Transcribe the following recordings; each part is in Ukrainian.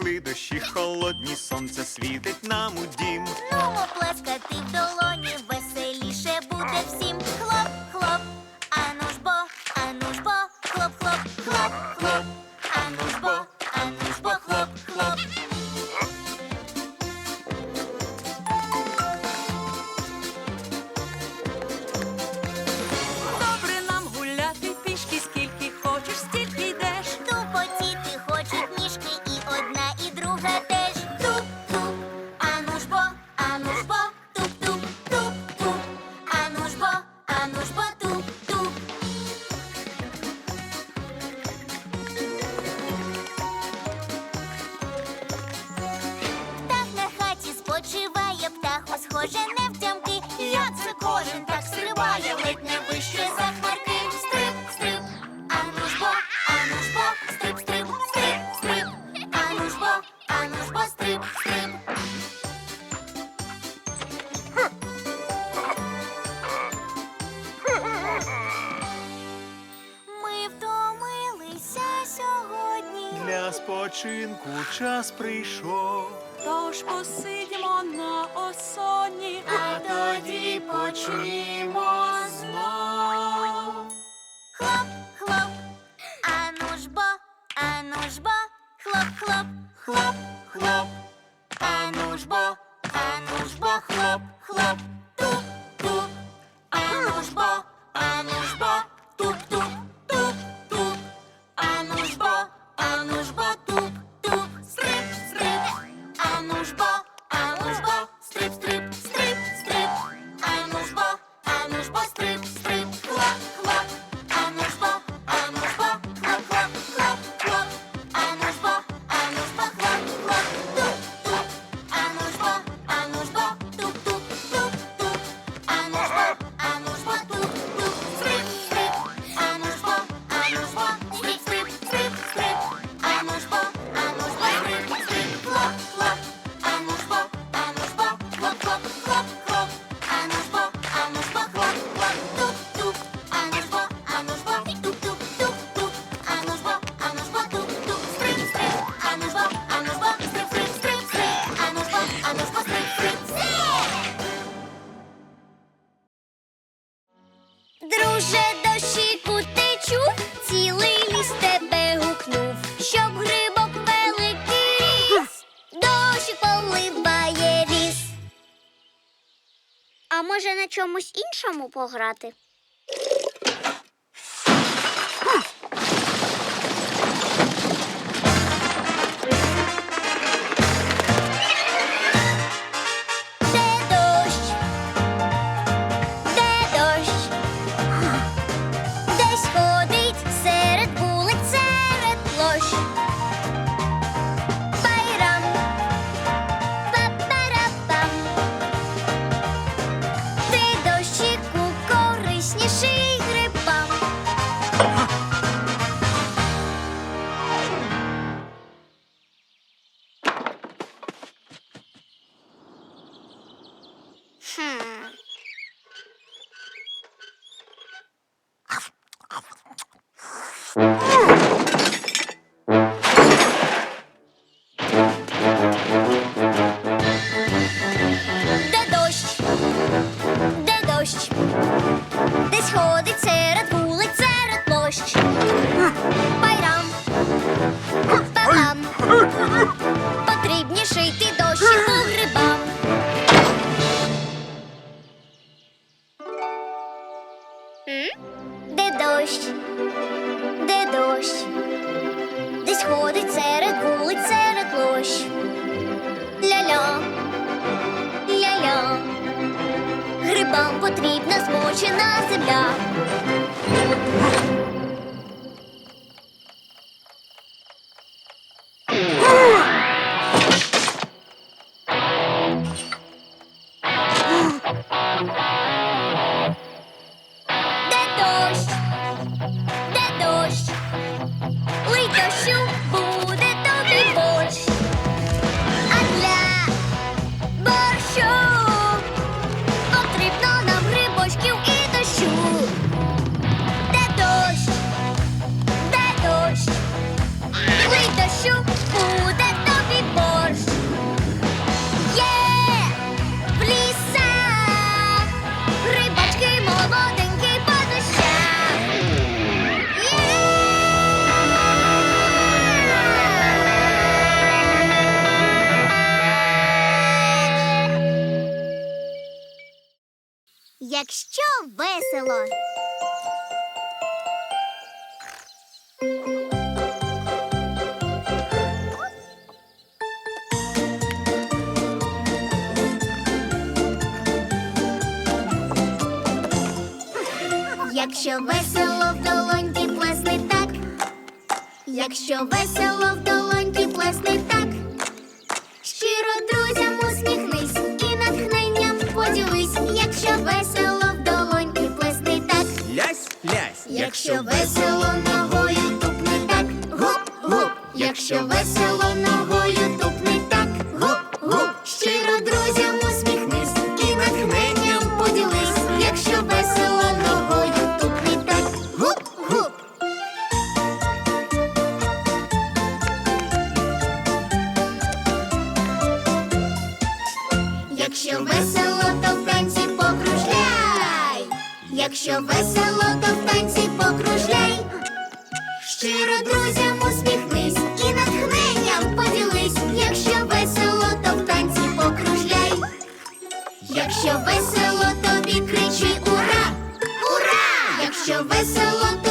пішли дощі, холодні сонце світить нам у дім. Нумо плескати. час прийшов. Тож посидімо на осоні, а тоді почнімо знов. Хлоп, хлоп, а ну ж бо, а ну ж бо, хлоп, хлоп, хлоп, хлоп, а ну ж бо, а ну ж бо, хлоп, хлоп, тут. може на чомусь іншому пограти? якщо весело. Якщо весело в долоньки плесни так, якщо весело в долоньки плесни так. Що весело Якщо весело, то в танці покружляй, щиро друзям усміхнись і натхненням поділись, якщо весело, то в танці покружляй, якщо весело, тобі кричи ура, ура! Якщо весело, то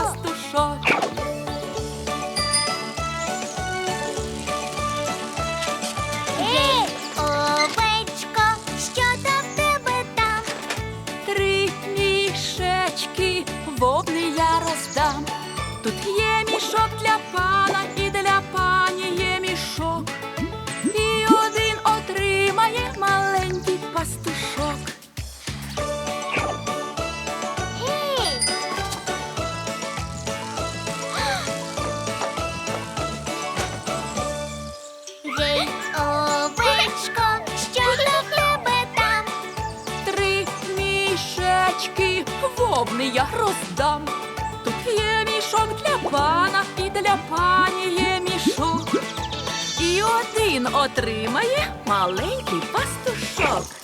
пастушок. Гей, що там тебе там? Три мішечки вовни я роздам. Тут є мішок для пана. Я роздам. Тут є мішок для пана і для пані є мішок. І один отримає маленький пастушок.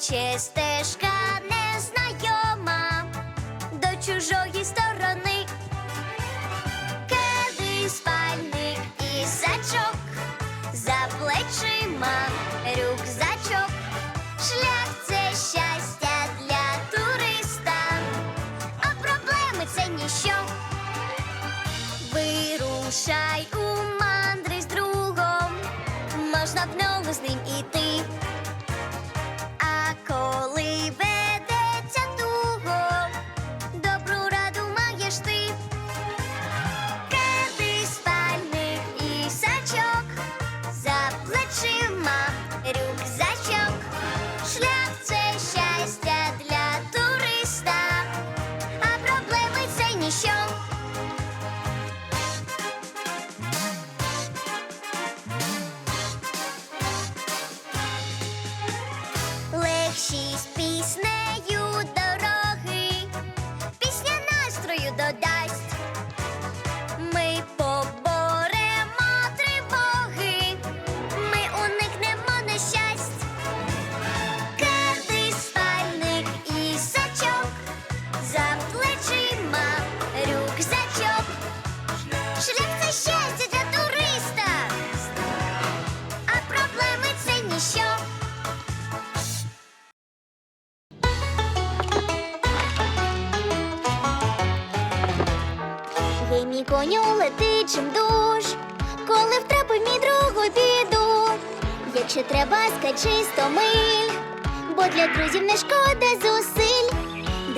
Кличе Якщо треба, скачи миль, бо для друзів не шкода зусиль,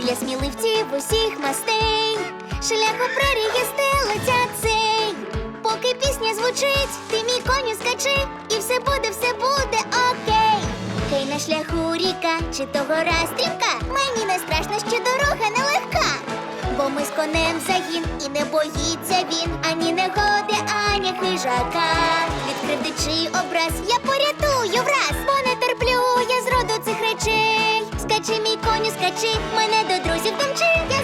для сміливців усіх мастей, шлях у прерії стелиться цей. Поки пісня звучить, ти мій коню скачи, і все буде, все буде окей. Хей на шляху ріка, чи то гора стрімка, мені не страшно, що дорога нелегка. Бо ми з конем загін і не боїться він ані негоди, ані хижака. Від кривди образ я порятую враз, бо не терплю я зроду цих речей. Скачи, мій коню, скачи, мене до друзів домчи. Я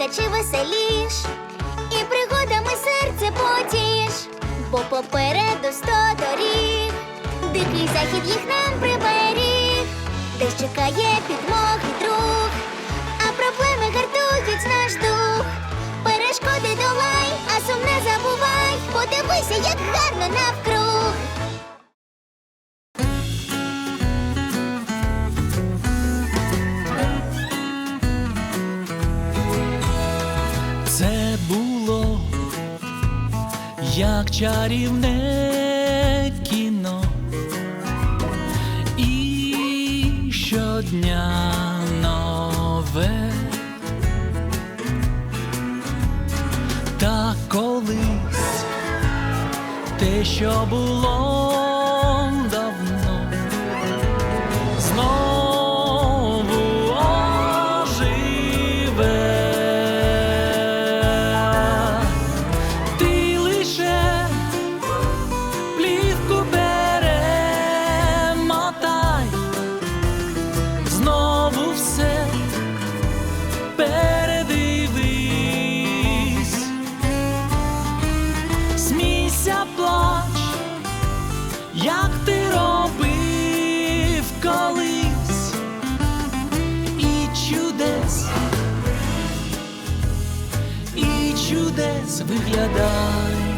скачи веселіш, і пригодами серце потіш, бо попереду сто доріг, дикий захід їх нам приберіг, де чекає підмоги друг, а проблеми гартують наш дух. Перешкоди долай, а сум не забувай, подивися, як гарно навкруг. як чарівне кіно, і щодня нове, та колись те, що було. Звиглядай.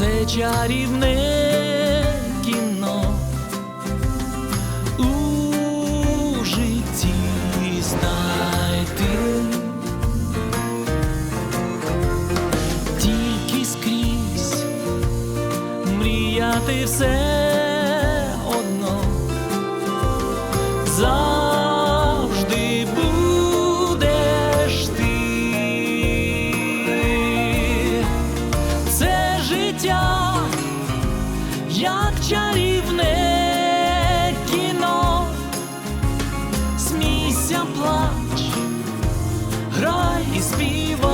Це чарівне кіно у житті знайти тільки скрізь мріяти все. be.